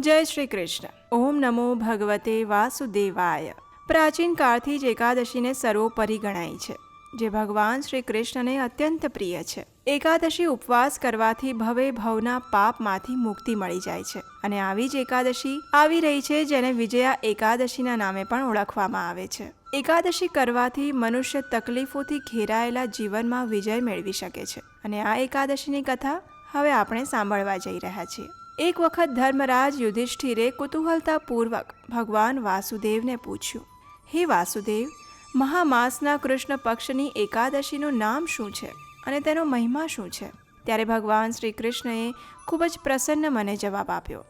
જય શ્રી કૃષ્ણ. ઓમ નમો ભગવતે વાસુદેવાય. પ્રાચીન કાળથી જ એકાદશીને સર્વોપરી ગણાય છે, જે ભગવાન શ્રી કૃષ્ણને અત્યંત પ્રિય છે. એકાદશી ઉપવાસ કરવાથી ભવે ભવના પાપમાંથી મુક્તિ મળી જાય છે અને આવી જ એકાદશી આવી રહી છે, જેને વિજયા એકાદશીના નામે પણ ઓળખવામાં આવે છે. એકાદશી કરવાથી મનુષ્ય તકલીફોથી ઘેરાયેલા જીવનમાં વિજય મેળવી શકે છે અને આ એકાદશીની કથા હવે આપણે સાંભળવા જઈ રહ્યા છીએ. એક વખત ધર્મરાજ યુધિષ્ઠિરે કુતૂહલતાપૂર્વક ભગવાન વાસુદેવને પૂછ્યું, હે વાસુદેવ, મહામાસના કૃષ્ણ પક્ષની એકાદશીનું નામ શું છે અને તેનો મહિમા શું છે? ત્યારે ભગવાન શ્રી કૃષ્ણએ ખૂબ જ પ્રસન્ન મને જવાબ આપ્યો,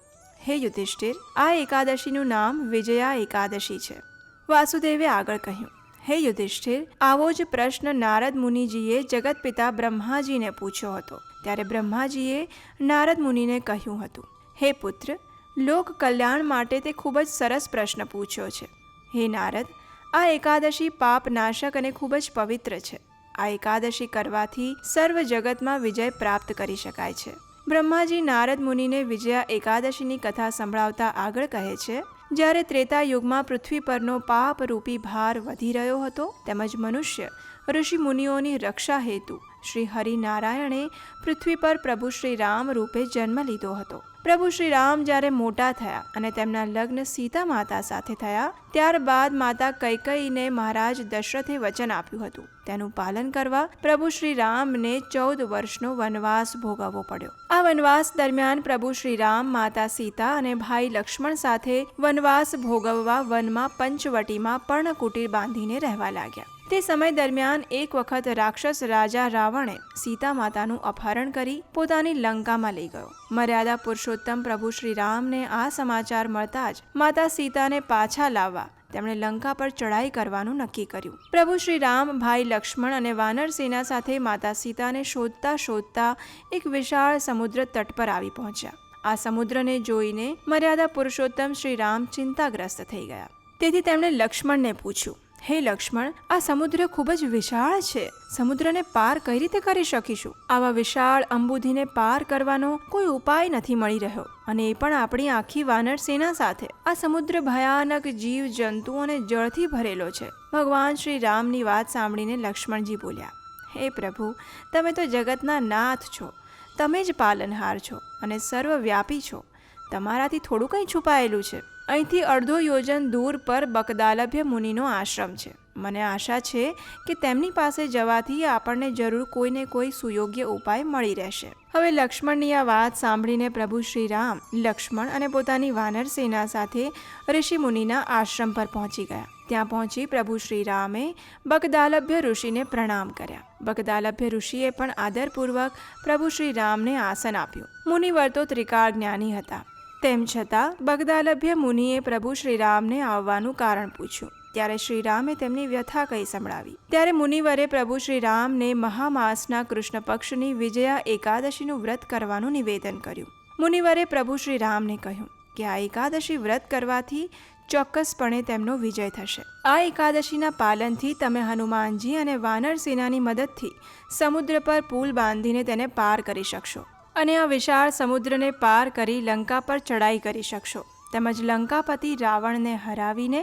હે યુધિષ્ઠિર, આ એકાદશીનું નામ વિજયા એકાદશી છે. વાસુદેવે આગળ કહ્યું હે યુધિષ્ઠિર, આવો જ પ્રશ્ન નારદ મુનિજીએ જગતપિતા બ્રહ્માજીને પૂછ્યો હતો. ત્યારે બ્રહ્માજીએ નારદ મુનિને કહ્યું હતું, હે પુત્ર, લોક કલ્યાણ માટે તે ખૂબ જ સરસ પ્રશ્ન પૂછ્યો છે. હે નારદ, આ એકાદશી પાપ નાશક અને ખૂબ જ પવિત્ર છે. આ એકાદશી કરવાથી સર્વ જગતમાં વિજય પ્રાપ્ત કરી શકાય છે. બ્રહ્માજી નારદ મુનિને વિજયા એકાદશીની કથા સંભળાવતા આગળ કહે છે, જ્યારે ત્રેતા યુગમાં પૃથ્વી પરનો પાપરૂપી ભાર વધી રહ્યો હતો તેમજ મનુષ્ય ઋષિ મુનિઓની રક્ષા હેતુ શ્રી હરિનારાયણે પૃથ્વી પર પ્રભુ શ્રી રામ રૂપે જન્મ લીધો હતો. પ્રભુ શ્રી રામ જ્યારે મોટા થયા અને તેમના લગ્ન સીતા માતા સાથે થયા, ત્યારબાદ માતા કૈકઈને મહારાજ દશરથે વચન આપ્યું હતું. તેનું પાલન કરવા પ્રભુ શ્રી રામને ચૌદ વર્ષનો વનવાસ ભોગવવો પડ્યો. આ વનવાસ દરમિયાન પ્રભુ શ્રી રામ માતા સીતા અને ભાઈ લક્ષ્મણ સાથે વનવાસ ભોગવવા વનમાં પંચવટીમાં પર્ણકુટીર બાંધીને રહેવા લાગ્યા. તે સમય દરમિયાન એક વખત રાક્ષસ રાજા રાવણે સીતા માતાનું અપહરણ કરી પોતાની લંકામાં લઈ ગયો. મર્યાદા પુરુષોત્તમ પ્રભુ શ્રી રામને આ સમાચાર મળતા જ માતા સીતાને પાછા લાવવા તેમણે લંકા પર ચઢાઈ કરવાનું નક્કી કર્યું. પ્રભુ શ્રી રામ, ભાઈ લક્ષ્મણ અને વાનર સેના સાથે માતા સીતાને શોધતા શોધતા એક વિશાળ સમુદ્ર તટ પર આવી પહોંચ્યા. આ સમુદ્રને જોઈને મર્યાદા પુરુષોત્તમ શ્રી રામ ચિંતાગ્રસ્ત થઈ ગયા. તેથી તેમણે લક્ષ્મણને પૂછ્યું હે લક્ષ્મણ, આ સમુદ્ર ખૂબ જ વિશાળ છે. સમુદ્રને પાર કઈ રીતે કરી શકીશું? આવા વિશાળ અંબુધીને પાર કરવાનો કોઈ ઉપાય નથી મળી રહ્યો. અને એ પણ આપણી આખી વાનર સેના સાથે. આ સમુદ્ર ભયાનક જીવ, જંતુ અને જળથી ભરેલો છે. ભગવાન શ્રી રામની વાત સાંભળીને લક્ષ્મણજી બોલ્યા, હે પ્રભુ, તમે તો જગતના નાથ છો. તમે જ પાલનહાર છો અને સર્વવ્યાપી છો. તમારાથી થોડું કંઈ છુપાયેલું છે. અહીંથી અડધો યોજન દૂર પર બકદાલભ્ય મુનિનો આશ્રમ છે. મને આશા છે કે તેમની પાસે જવાથી આપણને જરૂર કોઈને કોઈ સુયોગ્ય ઉપાય મળી રહેશે. હવે લક્ષ્મણની આ વાત સાંભળીને પ્રભુ શ્રી રામ લક્ષ્મણ અને પોતાની વાનર સેના સાથે ઋષિ મુનિના આશ્રમ પર પહોંચી ગયા. ત્યાં પહોંચી પ્રભુ શ્રી રામે બગદાલભ્ય ઋષિને પ્રણામ કર્યા. બગદાલભ્ય ઋષિએ પણ આદરપૂર્વક પ્રભુ શ્રી રામને આસન આપ્યું. મુનિવર તો ત્રિકાળ જ્ઞાની હતા. તેમ છતાં, બગદાલભ્ય મુનિએ પ્રભુ શ્રીરામને આવવાનું કારણ પૂછ્યું. ત્યારે શ્રીરામે તેમની વ્યથા કહી સંભળાવી. ત્યારે મુનિવરે પ્રભુ શ્રીરામને મહામાસના કૃષ્ણ પક્ષની વિજયા એકાદશીનું વ્રત કરવાનું નિવેદન કર્યું. મુનિવરે પ્રભુ શ્રીરામને કહ્યું કે આ એકાદશી વ્રત કરવાથી ચોક્કસપણે તેમનો વિજય થશે. આ એકાદશીના પાલનથી તમે હનુમાનજી અને વાનર સેનાની મદદથી સમુદ્ર પર પુલ બાંધીને તેને પાર કરી શકશો. અને આ વિશાળ સમુદ્રને પાર કરી લંકા પર ચડાઈ કરી શકશો. તેમજ લંકાપતિ રાવણને હરાવીને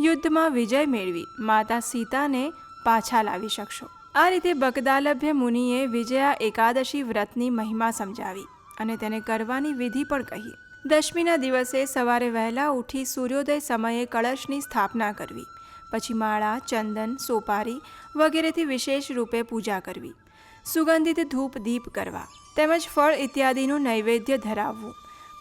યુદ્ધમાં વિજય મેળવી માતા સીતાને પાછા લાવી શકશો. આ રીતે બગદાલભ્ય મુનિએ વિજયા એકાદશી વ્રતની મહિમા સમજાવી અને તેને કરવાની વિધિ પણ કહી. દશમીના દિવસે સવારે વહેલા ઉઠી સૂર્યોદય સમયે કળશની સ્થાપના કરવી, પછી માળા, ચંદન, સોપારી વગેરેથી વિશેષ રૂપે પૂજા કરવી, સુગંધિત ધૂપ દીપ કરવા તેમજ ફળ ઇત્યાદિનું નૈવેદ્ય ધરાવવું.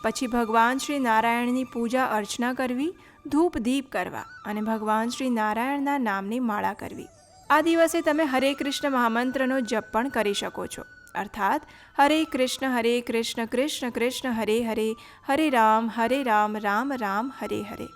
પછી ભગવાન શ્રી નારાયણની પૂજા અર્ચના કરવી, ધૂપ દીપ કરવા અને ભગવાન શ્રી નારાયણના નામની માળા કરવી. આ દિવસે તમે હરે કૃષ્ણ મહામંત્રનો જપ પણ કરી શકો છો. અર્થાત, હરે કૃષ્ણ હરે કૃષ્ણ કૃષ્ણ કૃષ્ણ, હરે હરે હરે રામ હરે રામ રામ રામ, હરે હરે.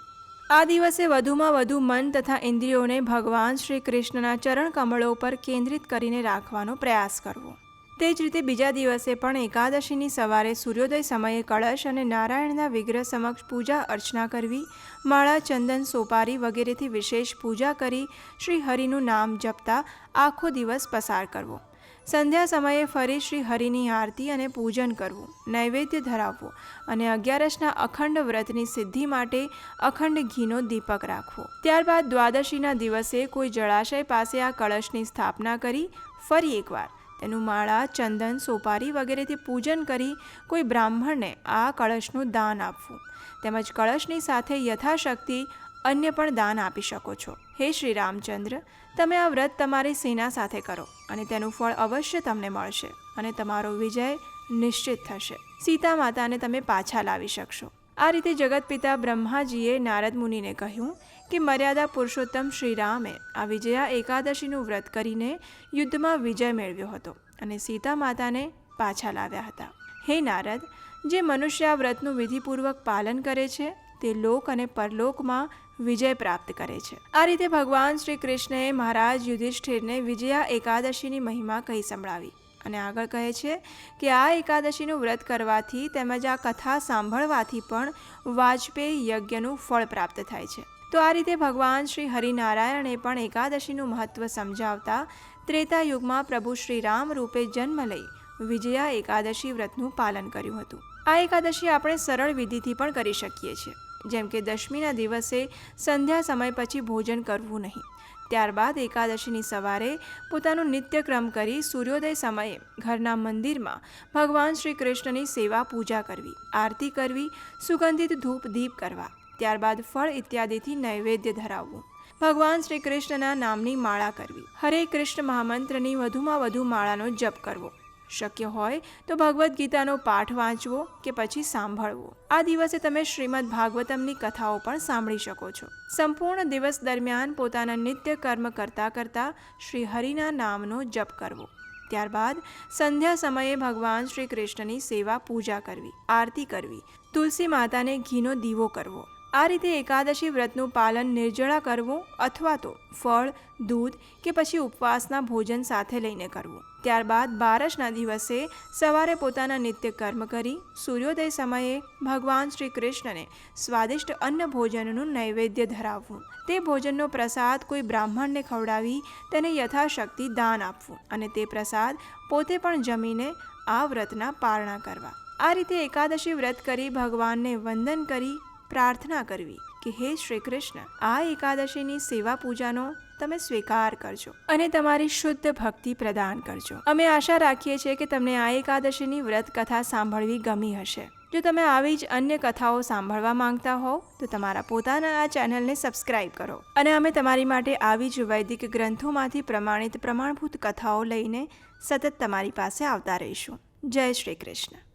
આ દિવસે વધુમાં વધુ મન તથા ઇન્દ્રિયોને ભગવાન શ્રી કૃષ્ણના ચરણ કમળો પર કેન્દ્રિત કરીને રાખવાનો પ્રયાસ કરવો. તે જ રીતે બીજા દિવસે પણ એકાદશીની સવારે સૂર્યોદય સમયે કળશ અને નારાયણના વિગ્રહ સમક્ષ પૂજા અર્ચના કરવી, માળા, ચંદન, સોપારી વગેરેથી વિશેષ પૂજા કરી શ્રી હરિનું નામ જપતા આખો દિવસ પસાર કરવો. સંધ્યા સમયે ફરી શ્રી હરિની આરતી અને પૂજન કરવું, નૈવેદ્ય ધરાવવું અને અગિયારસના અખંડ વ્રતની સિદ્ધિ માટે અખંડ ઘીનો દીપક રાખવો. ત્યારબાદ દ્વાદશીના દિવસે કોઈ જળાશય પાસે આ કળશની સ્થાપના કરી ફરી એકવાર તેનું માળા ચંદન, સોપારી વગેરેથી પૂજન કરી કોઈ બ્રાહ્મણને આ કળશનું દાન આપવું. તેમજ કળશની સાથે યથાશક્તિ અન્ય પણ દાન આપી શકો છો. હે શ્રી રામચંદ્ર, તમે આ વ્રત તમારી સેના સાથે કરો અને તેનું ફળ અવશ્ય તમને મળશે અને તમારો વિજય નિશ્ચિત થશે. સીતા માતાને તમે પાછા લાવી શકશો. આ રીતે જગતપિતા બ્રહ્માજીએ નારદ મુનિને કહ્યું કે મર્યાદા પુરુષોત્તમ શ્રીરામે આ વિજયા એકાદશીનું વ્રત કરીને યુદ્ધમાં વિજય મેળવ્યો હતો અને સીતા માતાને પાછા લાવ્યા હતા. હે નારદ, જે મનુષ્ય આ વ્રતનું વિધિપૂર્વક પાલન કરે છે, તે લોક અને પરલોકમાં વિજય પ્રાપ્ત કરે છે. આ રીતે ભગવાન શ્રી કૃષ્ણએ મહારાજ યુધિષ્ઠિરને વિજયા એકાદશીની મહિમા કહી સંભળાવી અને આગળ કહે છે કે આ એકાદશીનું વ્રત કરવાથી તેમજ આ કથા સાંભળવાથી પણ વાજપેયી યજ્ઞનું ફળ પ્રાપ્ત થાય છે. તો આ રીતે ભગવાન શ્રી હરિનારાયણે પણ એકાદશીનું મહત્વ સમજાવતા ત્રેતા યુગમાં પ્રભુ શ્રી રામ રૂપે જન્મ લઈ વિજયા એકાદશી વ્રતનું પાલન કર્યું હતું. આ એકાદશી આપણે સરળ વિધિથી પણ કરી શકીએ છીએ. જેમ કે દશમીના દિવસે સંધ્યા સમય પછી ભોજન કરવું નહીં. ત્યારબાદ એકાદશીની સવારે પોતાનું નિત્યક્રમ કરી સૂર્યોદય સમયે ઘરના મંદિરમાં ભગવાન શ્રી કૃષ્ણની સેવા પૂજા કરવી, આરતી કરવી, સુગંધિત ધૂપ દીપ કરવા ત્યારબાદ ફળ ઇત્યાદિથી નૈવેદ્ય ધરાવવું. ભગવાન શ્રી કૃષ્ણના નામની માળા કરવી. હરે કૃષ્ણ મહામંત્રની વધુમાં વધુ માળાનો જપ કરવો. શક્ય હોય તો ભગવદ્ ગીતાનો પાઠ વાંચવો કે પછી સાંભળવો. આ દિવસે તમે શ્રીમદ ભાગવતમની કથાઓ પણ સાંભળી શકો છો. સંપૂર્ણ દિવસ દરમિયાન પોતાના નિત્ય કર્મ કરતાં કરતાં શ્રી હરિના નામનો જપ કરવો. ત્યારબાદ સંધ્યા સમયે ભગવાન શ્રી કૃષ્ણની સેવા પૂજા કરવી, આરતી કરવી, તુલસી માતાને ઘીનો દીવો કરવો. આ રીતે એકાદશી વ્રતનું પાલન નિર્જળા કરવું અથવા તો ફળ, દૂધ કે પછી ઉપવાસના ભોજન સાથે લઈને કરવું. ત્યારબાદ બારસના દિવસે સવારે પોતાના નિત્ય કર્મ કરી સૂર્યોદય સમયે ભગવાન શ્રી કૃષ્ણને સ્વાદિષ્ટ અન્ન ભોજનનું નૈવેદ્ય ધરાવવું. તે ભોજનનો પ્રસાદ કોઈ બ્રાહ્મણને ખવડાવી તેને યથાશક્તિ દાન આપવું અને તે પ્રસાદ પોતે પણ જમીને આ વ્રતના પારણા કરવા. આ રીતે એકાદશી વ્રત કરી ભગવાનને વંદન કરી પ્રાર્થના કરવી કે હે શ્રી કૃષ્ણ આ એકાદશીની સેવા પૂજાનો તમે સ્વીકાર કરજો અને તમારી શુદ્ધ ભક્તિ પ્રદાન કરજો. અમે આશા રાખીએ છીએ કે તમને આ એકાદશીની વ્રત કથા સાંભળવી ગમી હશે. જો તમે આવી જ અન્ય કથાઓ સાંભળવા માંગતા હોવ, તો તમારા પોતાના આ ચેનલને સબસ્ક્રાઇબ કરો અને અમે તમારી માટે આવી જ વૈદિક ગ્રંથોમાંથી પ્રમાણિત પ્રમાણભૂત કથાઓ લઈને સતત તમારી પાસે આવતા રહીશું. જય શ્રી કૃષ્ણ